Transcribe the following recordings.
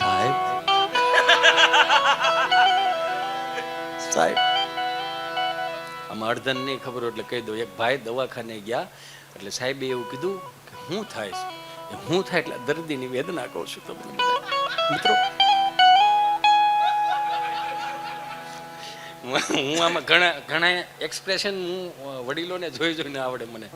સાહેબ સાહેબ આમાં અડધન નહીં ખબર એટલે કહી દો એક ભાઈ દવાખાને ગયા એટલે સાહેબે એવું કીધું કે હું થાય છે? હું થાય એટલે દર્દીની વેદના કહું છું તમને. મિત્રો હું હું આમાં ઘણા ઘણા એક્સપ્રેશન હું વડીલોને જોઈ જોઈને આવડે મને.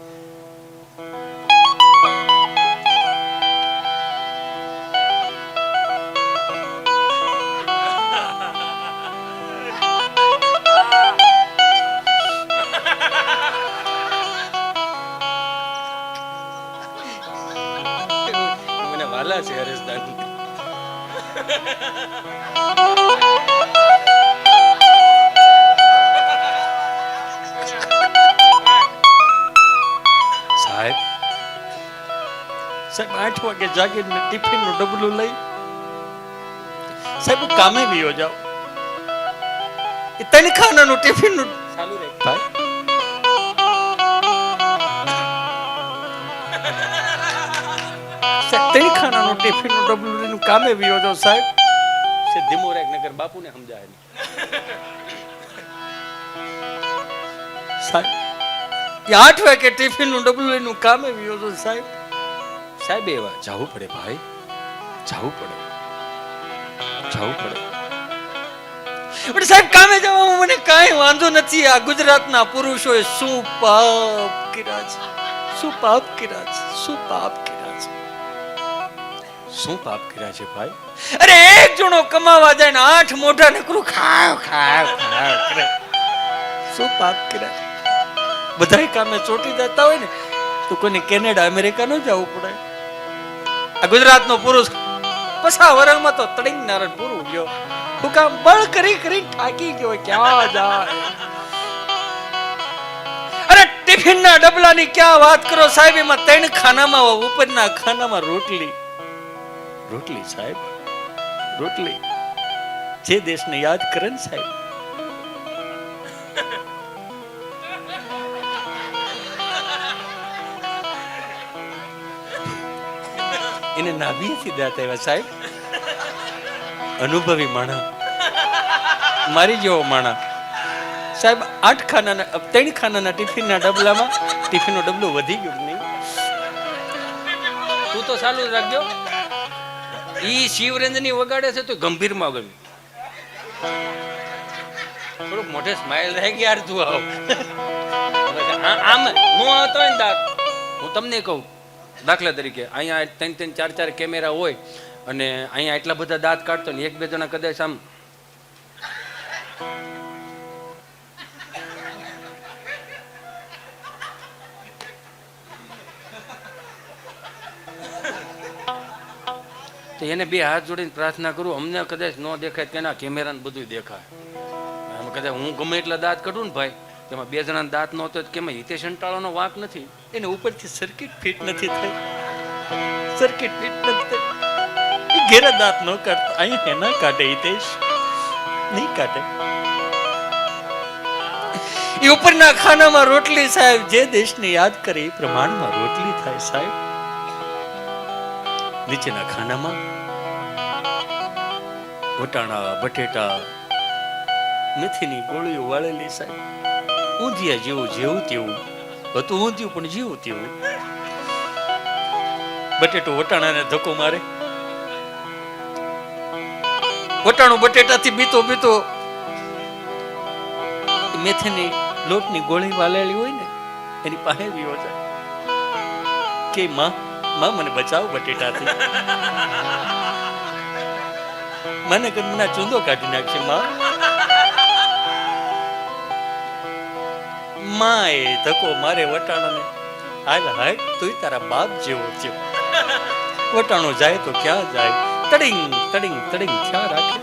વાલા છે હરેશદાન સાહેબ. સાહેબ આઠ વાગે જાગીને ટિફિનનું ડબલું લઈ. સાહેબ કામે વિયો જાઉં. એ તનખાનાનું ટિફિનનું ચાલુ રહે ભાઈ સાહેબ તનખાનાનું ટિફિનનું ડબલું લઈને કામે વિયો જો સાહેબ. છે ધીમો રાખ નગર બાપુને સમજાય સાહેબ એ આઠ વાગે ટિફિનનું ડબલું લઈને કામે વિયો જો સાહેબ. સાહેબ એવા જવું પડે ભાઈ. જવું પડે. જવું પડે. પણ સાહેબ કામે જવામાં મને કાંઈ વાંધો નથી. આ ગુજરાતના પુરુષોએ શું પાપ કર્યા છે. શું પાપ કર્યા છે. શું પાપ શું પાપ કર્યા છે ભાઈ? અરે એક જણો કમાવા જાય ને આઠ મોઢા નકરું ખાવ ખાવ ખાવ શું પાપ કર્યા? બધાય કામે ચોટી જતા હોય ને, તો કોઈને કેનેડા, અમેરિકા ન જવું પડે. આ ગુજરાતનો પુરુષ પસા વરણમાં તો તડિંગ નારણ પૂરું ગયો. તું કામ બળ કરી કરી થાકી ગયો ક્યાં જાય? અરે ટિફિનના ડબલાની ક્યાં વાત કરો સાહેબ, એમાં ત્રણ ખાનામાં ઉપરના ખાનામાં રોટલી. રોટલી સાહેબ, રોટલી. જે દેશને યાદ કરે ને સાહેબ. એને નાભીથી દાંત આવ્યા સાહેબ. અનુભવી માણા. મારી જેવો માણા. સાહેબ, આઠ ખાનાના ત્રણ ખાનાના ટિફિનના ડબલામાં, ટિફિનનો ડબલો વધી ગયો નહીં? તું તો ચાલુ રાખજો. ઈ શિવરેન્દ્રની વગાડે છે તો ગંભીરમાં ગમ્યું. થોડુંક મોઢે સ્માઈલ રહે કે યાર તું આવ. આમ હું આવતો હોય ને દાંત હું તમને કહું, દાખલા તરીકે, અહીંયા ત્રણ ત્રણ ચાર ચાર કેમેરા હોય અને અહીંયા એટલા બધા દાંત કાઢતો ને એક બે જણા કદાચ આમ તો એને બે હાથ જોડીને પ્રાર્થના કરું, અમને કદાચ ન દેખાય તેના કેમેરાને બધું દેખાય. આમ કદાચ હું ગમે એટલા દાંત કાઢું ને ભાઈ, તેમાં બે જણા દાંત ન હતો કે હિતેશ અંટાળાનો વાંક નથી. એને ઉપરથી સર્કિટ ફિટ નથી થઈ. સર્કિટ ફિટ નથી થઈ. દાંત ન કાઢતા. અહીં એના કાઢે હિતેશ. નહીં કાઢે. એ ઉપરના ખાનામાં રોટલી સાહેબ, જે દેશને યાદ કરે એ પ્રમાણમાં રોટલી થાય સાહેબ. નીચેના ખાનામાં વટાણા, બટેટા, મેથીની ગોળીઓ વાળેલી સાહેબ. ઊંધિયા જેવું જેવું તેવું, હતું ઊંધિયું પણ જેવું તેવું. બટેટો વટાણાને ધક્કો મારે. વટાણું બટેટાથી બીતો બીતો મેથીની લોટની ગોળી વાલેલી હોય ને, એની પાસે જાય. કે માં માં મને બચાવ બટેટાથી. મને કદના ચૂંદો કાઢી નાખશે માં. માએ ધકો મારે વટાણાને. હાલ, હાય તું તારા બાપ જેવો થયો વટાણો જાય તો ક્યાં જાય? તડિંગ તડિંગ તડિંગ, ક્યાં રાખે?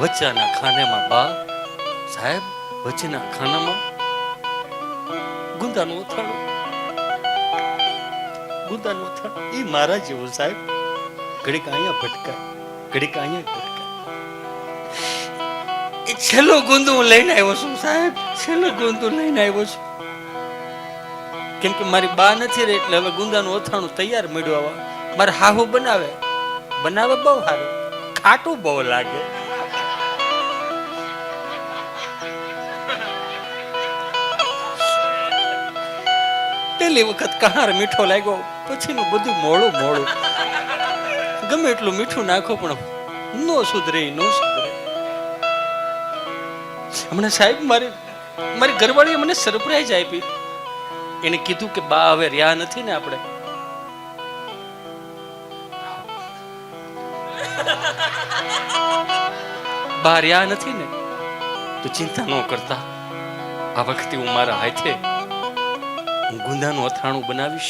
વચ્ચાના ખાનામાં બા. સાહેબ, વચ્ચેના ખાનામાં ગુંદાનું ઉથાણું ગુંદાનું ઉથાણું એ મારા જેવું સાહેબ. ઘડીક અહીંયા ભટકાય, ઘડીક અહીંયા ભટકાય. એ છેલ્લો ગુંદુ હું લઈને આવ્યો છું સાહેબ. છેલ્લો ગુંદુ લઈને આવ્યો છું. કેમ કે મારી બા નથી રહી એટલે હવે ગુંદાનું ઓથાણું તૈયાર મળ્યું આવા. મારે હાહુ બનાવે. બનાવે બહુ સારું. ખાટું બહુ લાગે. પેલી વખત કહાર મીઠો લાગ્યો, પછીનું બધું મોળું મોળું ગમે એટલું મીઠું નાખો, પણ નો સુધરે નો સુધરે. હમણાં સાહેબ મારી મારી ઘરવાળીએ મને સરપ્રાઈઝ આપી. એને કીધું કે, બા, હવે રહ્યા નથી ને આપણે. બા, રહ્યા નથી ને? તો ચિંતા ન કરતા. આ વખતે હું મારા હાથે હું ગુંદાનું અથાણું બનાવીશ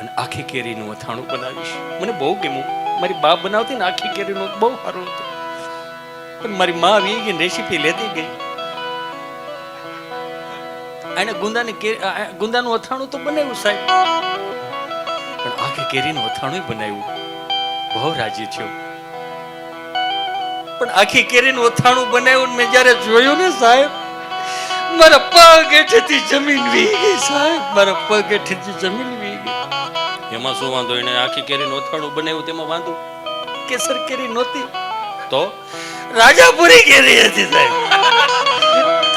અને આખી કેરીનું અથાણું બનાવીશ. મને બહુ ગમ્યું. મારી બા બનાવતી ને આખી કેરીનું બહુ સારું હતું. પણ મારી માં આવી ગઈ રેસીપી લેતી ગઈ. એને ગુંદાની ગુંદાનું અથાણું તો બનાવ્યું સાહેબ. પણ આખી કેરીનું અથાણું બનાવ્યું. બહુ રાજી થયો. પણ આખી કેરીનું અથાણું બનાવ્યું મેં જ્યારે જોયું ને સાહેબ મારા પગેઠેથી જમીન વી ગઈ સાહેબ મારા પગ હેઠેથી જમીન વી ગઈ એમાં શું વાંધો? એને આખી કેરીનું અથાણું બનાવ્યું તેમાં વાંધો? કેસર કેરી નહોતી. તો? રાજાપુરી કેરી હતી સાહેબ.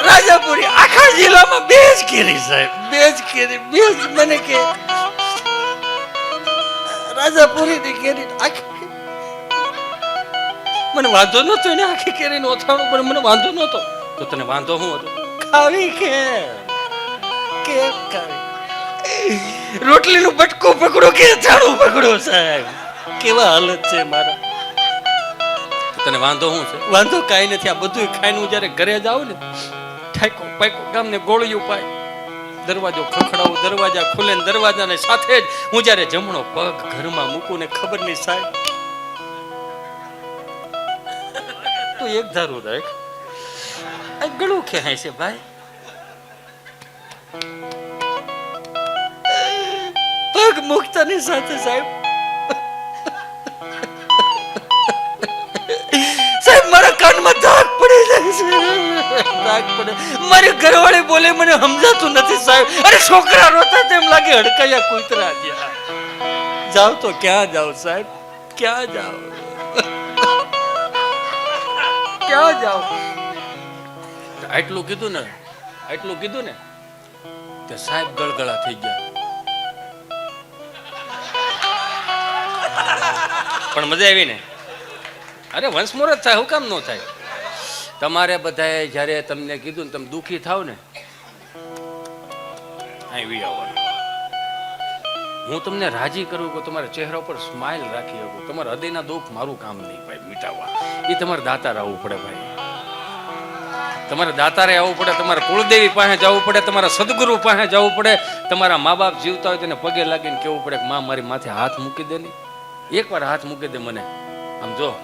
રાજાપુરી આખા જિલ્લામાં બે જ કેરી સાહેબ. બે જ કેરી બે જ મને કે. રાજાપુરી ની કેરી આખી મને વાંધો નતો એને આખી કેરીનું અથાણું પણ મને વાંધો નતો તો તને વાંધો શું હતો? ખાવી કે? કેક ખાવી? રોટલીનું બટકું પકડો કે અથાણું પકડો સાહેબ? કેવા હાલત છે મારા? તને વાંધો શું છે? વાંધો કાંઈ નથી. આ બધું ખાઈને હું જ્યારે ઘરે જાઉં ને ઠાકો પાકો ગામને ગોળીયું પાય. દરવાજો ખખડાવું દરવાજા ખુલે ને દરવાજાને સાથે જ હું જ્યારે જમણો પગ ઘરમાં મૂકું ને ખબર નહીં સાહેબ. તું એક ધારું રાખ. આ ગળું છે, ભાઈ. પગ મુકતાની સાથે, સાહેબ. ઘરવાળી બોલે, મને સમજાતું નથી, સાહેબ. અરે, છોકરા તેમ લાગે હડકાયા કૂતરા ગયા. જાવ તો ક્યાં જાવ સાહેબ? ક્યાં જાવ ક્યાં જાવ આટલું કીધું ને, આટલું કીધું ને, તે સાહેબ ગળગળા થઈ ગયા. પણ મજા આવી ને? અરે વંશ મુહૂર્ત થાય, હું કામ ન થાય? તમારે બધાએ જ્યારે તમને કીધું ને, તમે દુઃખી થાવ ને આવી આવવાનું. હું તમને રાજી કરું કે તમારા ચહેરા પર સ્માઇલ રાખી શકું. તમારા હૃદયના દુઃખ મારું કામ નહીં, ભાઈ, મીટાવવા. એ તમારે દાતા રહેવું પડે, ભાઈ. તમારે દાતારે આવવું પડે, તમારે કુળદેવી પાસે જવું પડે, તમારા સદગુરુ પાસે જવું પડે, તમારા મા બાપ જીવતા હોય તેને પગે લાગીને કેવું પડે કે, માં, મારી માથે હાથ મૂકી દે ને. એકવાર હાથ મૂકી દે મને. આમ જો,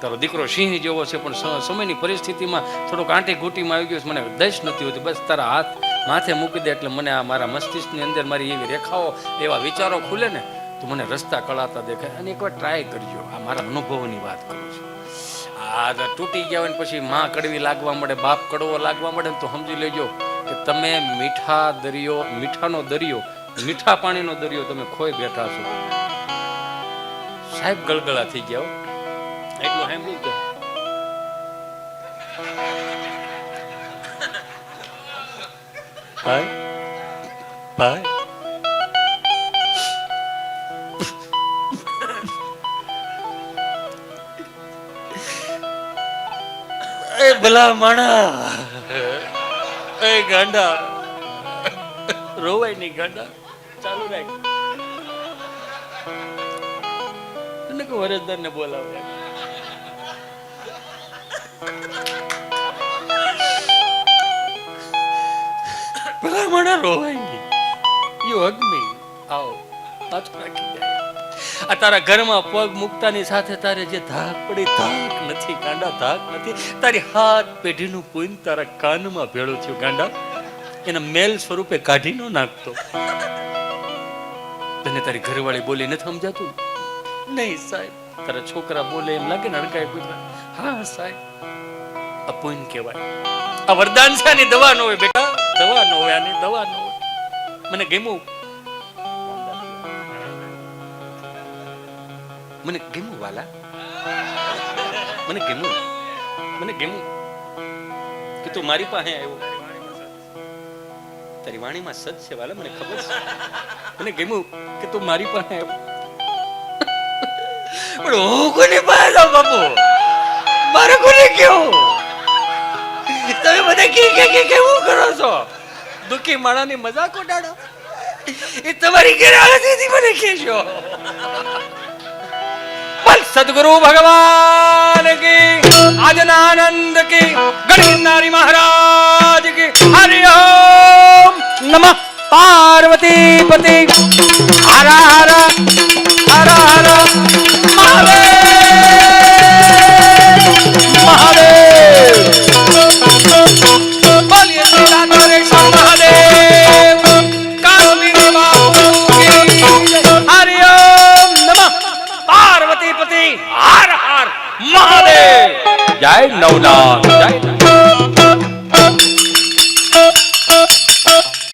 તારો દીકરો સિંહ જેવો છે, પણ સમયની પરિસ્થિતિમાં થોડોક આંટી ઘૂંટીમાં આવી ગયો છે, મને દશ નથી હોતી, બસ તારા હાથ માથે મૂકી દે એટલે મને આ મારા મસ્તિષ્કની અંદર મારી એવી રેખાઓ, એવા વિચારો ખુલે ને, તો મને રસ્તા કળાતા દેખાય. અને એકવાર ટ્રાય કરજો, આ મારા અનુભવની વાત કરું છું. આ તૂટી ગયા હોય ને પછી માં કડવી લાગવા મળે, બાપ કડવો લાગવા મળે તો સમજી લેજો કે તમે મીઠા દરિયો, મીઠાનો દરિયો, મીઠા પાણીનો દરિયો તમે ખોઈ બેઠા છો. સાહેબ ગળગળા થઈ ગયા. એટલું સાંભળ્યું કે ભાઈ ભાઈ. એ ભલા માણા. એ ગાંડા. રોવાય નહીં ગાંડા. ચાલુ રાખ. તને કહું હરેશદાર ને બોલાવે ભલા માણા રોવાય નહીં યુ હગ મી આવો. પાછો રાખી. આ તારા ઘરમાં પગ મૂકતાની સાથે તારે જે ધાક પડી, ધાક નથી, ગાંડા, ધાક નથી. તારી હાથ પેઢીનું પૂન તારા કાનમાં ભેળું થયું, ગાંડા. એના મેલ સ્વરૂપે કાઢી ન નાખતો. તને તારી ઘરવાળી બોલી નથી સમજાતું? નહીં, સાહેબ. તારા છોકરા બોલે એમ લાગે ને અડકાય પૂછવા હા, સાહેબ. આ પોઈન કહેવાય. આ વરદાન છે આની, દવા ન હોય, બેટા. દવા ન હોય આની, દવા ન હોય. મને ગમ્યું. મને ગમ્યું, વાલા. મને ગમ્યું. મને ગમ્યું કે તું મારી પાસે આવ્યો. તારી વાણીમાં સજ છે, વાલા, મને ખબર છે. મને ગમ્યું કે તું મારી પાસે આવ્યો. પણ હું કોની પાસે બાપુ? મારે કોને કેવું તમે બધા કે કે કે કેવું કરો છો? દુખી માણાની મજાક ઉડાડો? એ તમારી આળસથી મને કહેશો. बोल सदगुरु भगवान की आनंद की गणिनारी महाराज की हरि ओम नमः पार्वती पति हर हर हर हर महादेव no no